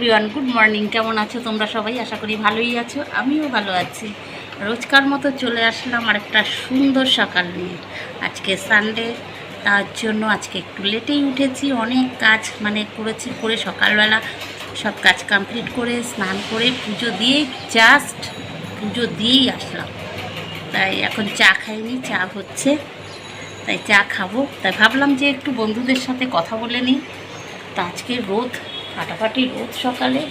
Everyone good morning কেমন আছো তোমরা সবাই? আশা করি ভালোই আছো, আমিও ভালো আছি। রোজকার মতো চলে আসলাম আর একটা সুন্দর সকাল নিয়ে। আজকে সানডে তার জন্য আজকে একটু লেটেই উঠেছি, অনেক কাজ মানে করেছি, করে সকালবেলা সব কাজ কমপ্লিট করে, স্নান করে, পুজো দিয়ে জাস্ট পুজো দিয়েই আসলাম। তাই এখন চা খাইনি, চা হচ্ছে, তাই চা খাব। তাই ভাবলাম যে একটু বন্ধুদের সাথে কথা বলে নিই। তা আজকে রোদ ফাটাফাটি রোদ সকালে।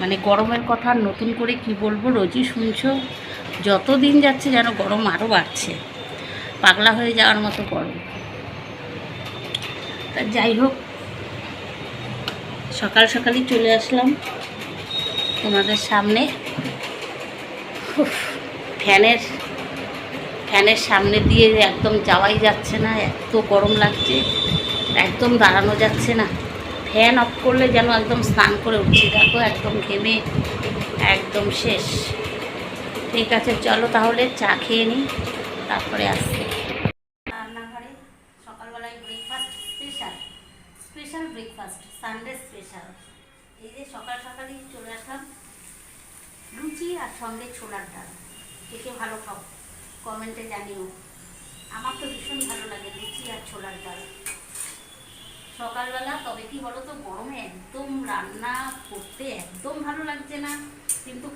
মানে গরমের কথা নতুন করে কি বলব রোজই শুনছো? যত দিন যাচ্ছে যেন গরম আরও বাড়ছে। পাগলা হয়ে যাওয়ার মতো গরম। তা যাই হোক, সকাল সকালই চলে আসলাম তোমাদের সামনে। ফ্যানের ফ্যানের সামনে দিয়ে একদম যাওয়াই যাচ্ছে না, এত গরম লাগছে, একদম দাঁড়ানো যাচ্ছে না। ফ্যান অফ করলে যেন একদম স্নান করে উঠছি দেখো, একদম ঘেমে, একদম শেষ। ঠিক আছে, চলো তাহলে চা খেয়ে নিই তারপরে আসছি। রান্নাঘরে সকালবেলায় breakfast special special breakfast Sunday special এই যে সকাল সকালই চলে আসলাম, লুচি আর সঙ্গে ছোলার ডাল। কে ভালো খাও কমেন্টে জানিও। আমার তো ভীষণ ভালো লাগে লুচি আর ছোলার ডাল। সকালবেলা, তবে কি বলো তো গরমে একদম রান্না করতে একদম ভালো লাগছে না। কিন্তু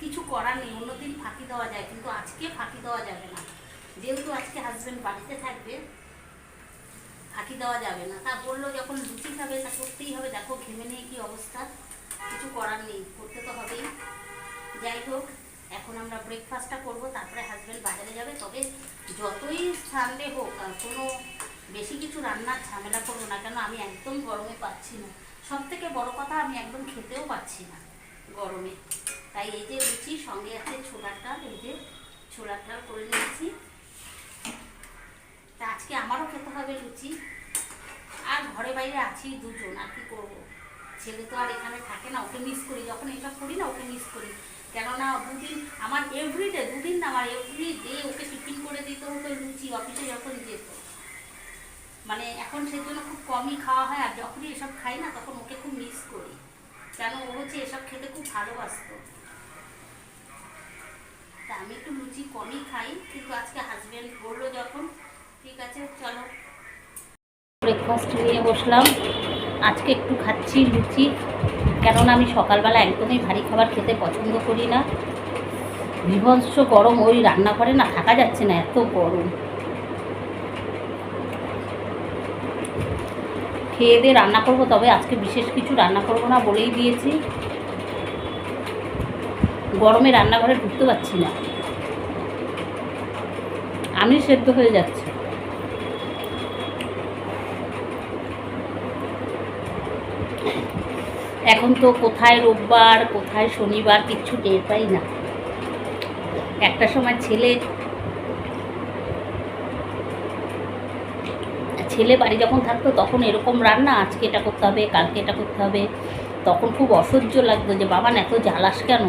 কিছু করার নেই, অন্যদিন ফাঁকি দেওয়া যায়, কিন্তু আজকে ফাঁকি দেওয়া যাবে না। যেহেতু আজকে হাজব্যান্ড বাড়িতে থাকবে, ফাঁকি দেওয়া যাবে না। তা বলল, যখন লুচি খাবে, তা করতেই হবে। দেখো ঘেমে নিয়ে কি অবস্থা। কিছু করার নেই, করতে তো হবেই। যাই হোক, এখন আমরা ব্রেকফাস্টটা করব, তারপরে হাজব্যান্ড বাজারে যাবে। তবে যতই সানডে হোক কোনো বেশি কিছু রান্নার ঝামেলা করব না, কেন আমি একদম গরমে পাচ্ছি না। সব থেকে বড় কথা, আমি একদম খেতেও পাচ্ছি না গরমে। তাই এই যে লুচি, সঙ্গে আছে ছোলার ডাল, এই যে ছোলার ডাল করে নিয়েছি। তা আজকে আমারও খেতে হবে লুচি। আর ঘরে বাইরে আছি দুজন, আর কি করব? ছেলে তো আর এখানে থাকে না, ওকে মিস করি। যখন এসব করি না, ওকে মিস করি। কেননা দুদিন, আমার এভরিডে দুদিন না, আমার এভরি ডে ওকে টিফিন করে দিতে হতো লুচি অফিসে যখন যেত। মানে এখন সেই জন্য খুব কমই খাওয়া হয় আর যখনই এসব খাই না তখন ওকে খুব মিস করি। কেন? ও হচ্ছে এসব খেতে খুব ভালোবাসতো। তা আমি একটু লুচি কমই খাই, কিন্তু আজকে হাজব্যান্ড বলল যখন, ঠিক আছে, চলো। ব্রেকফাস্ট নিয়ে বসলাম। আজকে একটু খাচ্ছি লুচি, কেননা আমি সকালবেলা একদমই ভারী খাবার খেতে পছন্দ করি না। বিভৎস গরম, ওই রান্নাঘরে না, থাকা যাচ্ছে না, এত গরম। খেয়ে দিয়ে রান্না করব, তবে আজকে বিশেষ কিছু রান্না করব না বলেই দিয়েছি। গরমে রান্নাঘরে ঢুকতে পারছি না। আমি সেদ্ধ হয়ে যাচ্ছে। এখন তো কোথায় রোববার, কোথায় শনিবার, কিচ্ছু টের পাই না। একটা সময় ছেলে ছেলে বাড়ি যখন থাকতো তখন এরকম রান্না, আজকে এটা করতে হবে, কালকে এটা করতে হবে। তখন খুব অসহ্য লাগতো যে, বাবা, এত জ্বালাস কেন?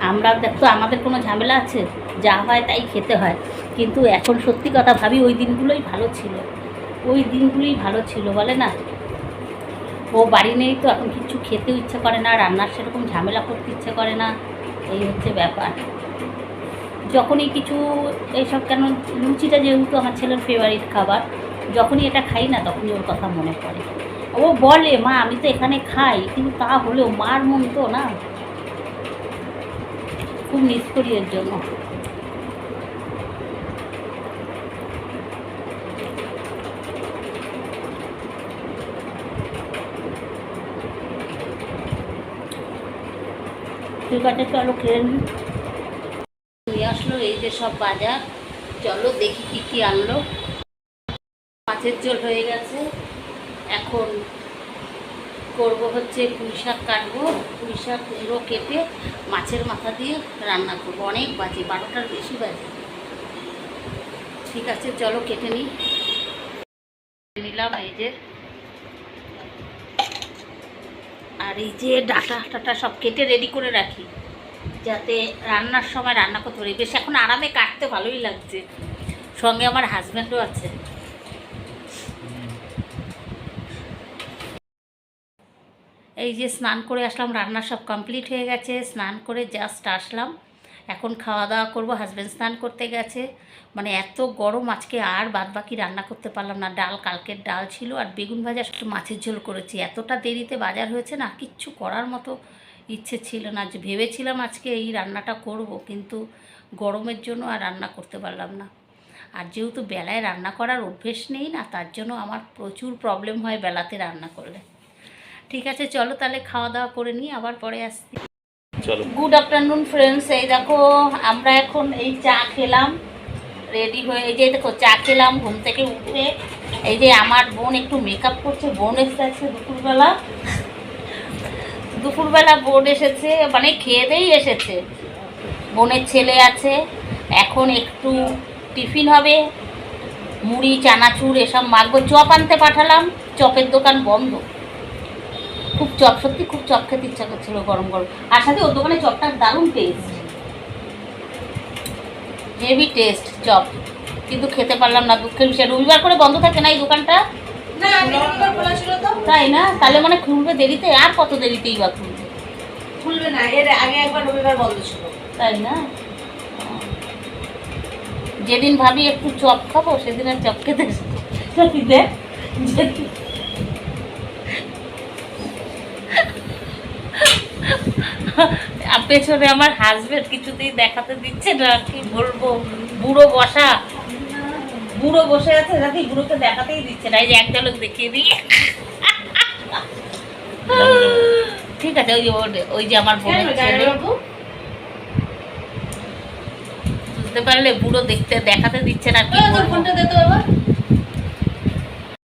আমরা দেখতো আমাদের কোনো ঝামেলা আছে? যা হয় তাই খেতে হয়। কিন্তু এখন সত্যি কথা ভাবি, ওই দিনগুলোই ভালো ছিল। ওই দিনগুলোই ভালো ছিল, বলে না? ও বাড়ি নেই তো, এখন কিছু খেতেও ইচ্ছে করে না, রান্নার সেরকম ঝামেলা করতে ইচ্ছে করে না। এই হচ্ছে ব্যাপার। যখনই কিছু, এইসব কেন, লুচিটা যেহেতু আমার ছেলের ফেভারিট খাবার যখনই এটা খাই না, তখনই ওর কথা মনে পড়ে। ও বলে, মা, আমি তো এখানে খাই, কিন্তু তা হলেও মার মন তো না। খুব মিস করি এর জন্য। ঠিক আছে, চলো খেয়ে নিয়ে আসলো এই যে সব বাজার। চলো দেখি কী কী আনলো। মাছের ঝোল হয়ে গেছে। এখন করব হচ্ছে পুঁই শাক কাটবো। পুঁই শাক কুমড়ো কেটে মাছের মাথা দিয়ে রান্না করব। অনেক বাজে, বারোটার বেশি বাজে। ঠিক আছে, চলো কেটে নিই। নিলাম এই যে। আর এই যে ডাটা টাটা সব কেটে রেডি করে রাখি, যাতে রান্নার সময় রান্না করতে পারি। বেশ, এখন আরামে কাটতে ভালোই লাগছে। সঙ্গে আমার হাজব্যান্ডও আছে। এই যে স্নান করে আসলাম, রান্না সব কমপ্লিট হয়ে গেছে, স্নান করে জাস্ট আসলাম। এখন খাওয়া দাওয়া করব হাজব্যান্ড স্নান করতে গেছে। মানে এত গরম, আজকে আর বাদ বাকি রান্না করতে পারলাম না। ডাল, কালকের ডাল ছিল আর বেগুন ভাজা মাছের ঝোল করেছি। এতটা দেরিতে বাজার হয়েছে না, কিচ্ছু করার মতো ইচ্ছে ছিল না। যে ভেবেছিলাম আজকে এই রান্নাটা করব, কিন্তু গরমের জন্য আর রান্না করতে পারলাম না। আর যেহেতু বেলায় রান্না করার অভ্যেস নেই না, তার জন্য আমার প্রচুর প্রবলেম হয় বেলাতে রান্না করলে। ঠিক আছে চলো তাহলে খাওয়া দাওয়া করে নিই আবার পরে আসছি। চলো। গুড আফটারনুন ফ্রেন্ডস এই দেখো আমরা এখন এই চা খেলাম রেডি হয়ে এই যে দেখো চা খেলাম ঘুম থেকে উঠে। এই যে আমার বোন একটু মেকআপ করছে বোন এসেছে আজকে দুপুরবেলা। দুপুরবেলা বোন এসেছে মানে খেয়ে দিয়েই এসেছে। বোনের ছেলে আছে এখন একটু টিফিন হবে। মুড়ি চানাচুর এসব মাখবো। চপ আনতে পাঠালাম চপের দোকান বন্ধ। খুব চপ সত্যি খুব চপ খেতে ইচ্ছা করছিল গরম গরম। আর সাথে ওর দোকানে চপটার দারুণ টেস্ট হেভি টেস্ট চপ। কিন্তু খেতে পারলাম না দুঃখের বিষয় রবিবার করে বন্ধ থাকে না এই দোকানটা? তাই না? তাহলে মানে খুলবে দেরিতে? আর কত দেরিতেই বা খুলবে? খুলবে না এর আগে একবার রবিবার বন্ধ ছিল। তাই না? যেদিন ভাবি একটু চপ খাব সেদিন আর চপ খেতে দেখ যেদিন- আর পেছনে আমার হাজবেন্ড কিছুতেই দেখাতে দিচ্ছে না কি বলব? বুড়ো বসা। বুড়ো বসে আছে নাকি বুড়োকে দেখাতেই দিচ্ছে না? এই যে এক ঝলক দেখিয়ে দিই। ঠিক আছে ওই যে ওই যে আমার বোনের ছেলে। বুঝতে পারলে বুড়ো দেখতে দেখাতে দিচ্ছে না কি ফোনটা দে তো বাবা